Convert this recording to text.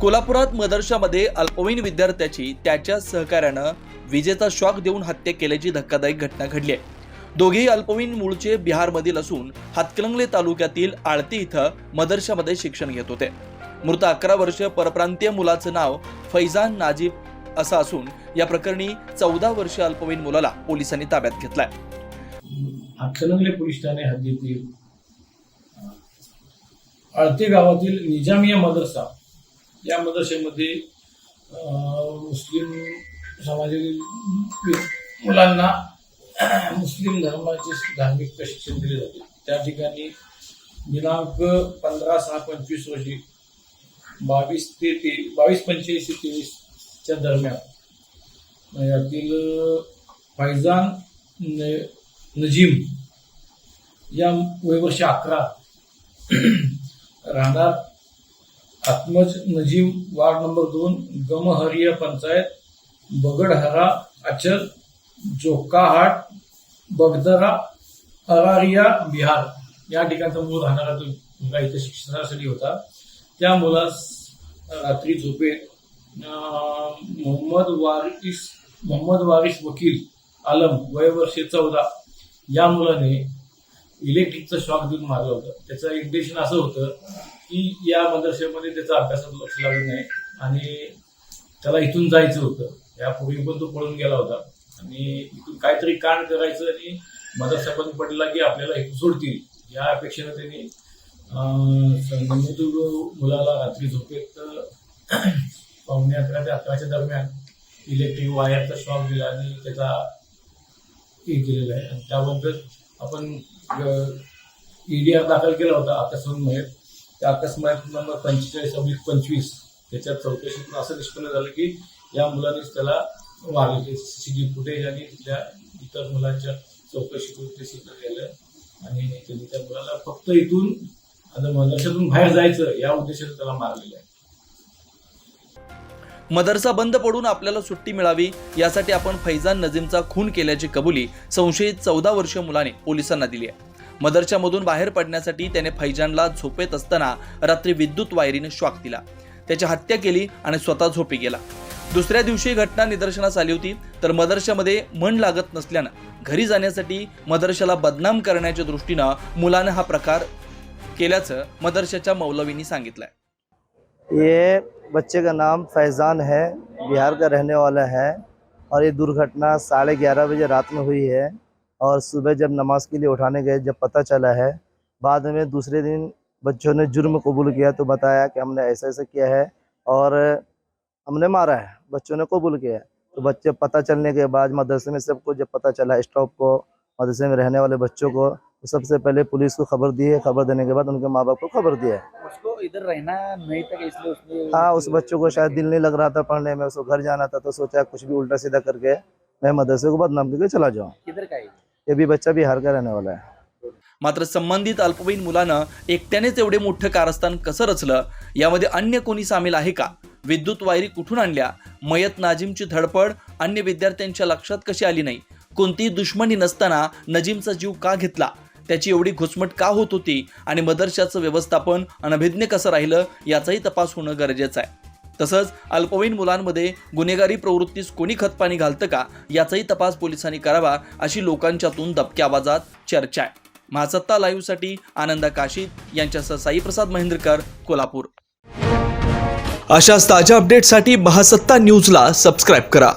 कोल्हापुरात मदरशामध्ये अल्पवयीन विद्यार्थ्याची त्याच्या सहकार्यानं विजेचा शॉक देऊन हत्या केल्याची धक्कादायक घटना घडली आहे. दोघेही अल्पवयीन मूळचे बिहारमधील असून हातकलंगले तालुक्यातील आळती इथं मदरशामध्ये शिक्षण घेत होते. मृत अकरा वर्ष परप्रांतीय मुलाचं नाव फैजान नाजीब असं असून या प्रकरणी चौदा वर्ष अल्पवयीन मुलाला पोलिसांनी ताब्यात घेतलाय. हातकलंगले पोलीस ठाणे हद्दीतील आळती गावातील निजामिया मदरसा या मदरसेमध्ये मुस्लिम समाजातील मुलांना मुस्लिम धर्माचे धार्मिक प्रशिक्षण दिले जाते. त्या ठिकाणी दिनांक पंधरा सहा पंचवीस रोजी बावीस ते ते बावीस पंचवीस ते तेवीसच्या दरम्यान यातील फैजान नजीम या वयवर्ष अकरा राहणार आत्मज नजीम वार्ड नंबर दोन गमहरिया पंचायत बगडहरा अचल जोकाहाट बगदरा अरारिया बिहार. या ठिकाणचा मूळ राहणारा तो मुलगा इथे शिक्षणासाठी होता त्या मुलास रात्री झोपेत मोहम्मद वारिस मोहम्मद वारिस वकील आलम वय वर्षे चौदा. या मुलाने इलेक्ट्रिकचा शॉक देऊन मारलं होतं. त्याचं इंटेन्शन असं होतं की या मदरसेमध्ये त्याचा अभ्यासात लक्ष लागलं नाही आणि त्याला इथून जायचं होतं. यापूर्वी पण तो पळून गेला होता. आणि इथून काहीतरी कांड करायचं आणि मदरसा पण पडला की आपल्याला इथून सोडतील या अपेक्षेनं त्यांनी अं, संगमनेर मुलाला रात्री झोपेत पावणे अकरा ते अकराच्या दरम्यान इलेक्ट्रिक वायरचा शॉक दिला आणि त्याचा हे आहे. आणि त्याबद्दल आपण ईडीआर दाखल केला होता अकस्मात त्या अकस्मात नंबर पंचेचाळीस अब्लिक पंचवीस त्याच्यात चौकशीतून असं निष्पन्न झालं की या मुलानेच त्याला मारले. सीसीटीव्ही फुटेज आणि तिथल्या इतर मुलांच्या चौकशीतून ते सिद्ध केलं. आणि त्यांनी त्या मुलाला फक्त इथून आता मदर्शातून बाहेर जायचं या उद्देशाने त्याला मारलेलं आहे. मदरसा बंद पडून आपल्याला सुट्टी मिळावी यासाठी आपण फैजान नजीमचा खून केल्याची कबुली संशयित चौदा वर्षीय मुलाने पोलिसांना दिली आहे. मदरशामधून बाहेर पडण्यासाठी त्याने फैजानला झोपेत असताना रात्री विद्युत वायरीने श्वाक दिला. त्याची हत्या केली आणि स्वतः झोपी गेला. दुसऱ्या दिवशी घटना निदर्शनास आली होती तर मदरशामध्ये मन लागत नसल्यानं घरी जाण्यासाठी मदरशाला बदनाम करण्याच्या दृष्टीनं मुलानं हा प्रकार केल्याचं मदरशाच्या मौलवींनी सांगितलंय. बच्चे का नाम फैज़ान है, बिहार का रहने वाला है और ये दुर्घटना साढ़े ग्यारह बजे रात में हुई है और सुबह जब नमाज़ के लिए उठाने गए, जब पता चला है, बाद में दूसरे दिन बच्चों ने जुर्म कबूल किया तो बताया कि हमने ऐसा ऐसा किया है और हमने मारा है, बच्चों ने कबूल किया है। तो बच्चे पता चलने के बाद मदरसे में सबको जब पता चला, स्टॉप को, मदरसे में रहने वाले बच्चों को तो सबसे पहले पुलिस को खबर दी है खबर देने के बाद उनके माँ बाप को खबर दिया है। उसको इधर रहना नहीं था इसलिए उसने हाँ उस बच्चों को शायद दिल नहीं लग रहा था पढ़ने में उसको घर जाना था तो सोचा कुछ भी उल्टा सीधा करके मैं मदरसे को बदनाम करके चला जाऊँ। किधर का है ये? भी बच्चा बिहार का रहने वाला है। मात्र संबंधित अल्पवयीन मुलानं एकट्यानेच एवढे मोठं कारस्थान कसं रचलं यामध्ये अन्य कोणी सामील आहे का? विद्युत वायरी कुठून आणल्या? मयत नाजिमची धडपड अन्य विद्यार्थ्यांच्या लक्षात कशी आली नाही? कोणतीही दुश्मनी नसताना नजीमचा जीव का घेतला? त्याची एवढी घुसमट का होत होती आणि मदरशाचं व्यवस्थापन अनभिज्ञ कसं राहिलं याचाही तपास होणं गरजेचं आहे. तसंच अल्पवयीन मुलांमध्ये गुन्हेगारी प्रवृत्तीस कोणी खतपाणी घालतं का याचाही तपास पोलिसांनी करावा अशी लोकांच्यातून दबक्या आवाजात चर्चा आहे. महासत्ता लाईव्हसाठी आनंदा काशीद यांच्यासह साईप्रसाद महेंद्रकर कोल्हापूर. अशाच ताज्या अपडेटसाठी महासत्ता न्यूजला सबस्क्राईब करा.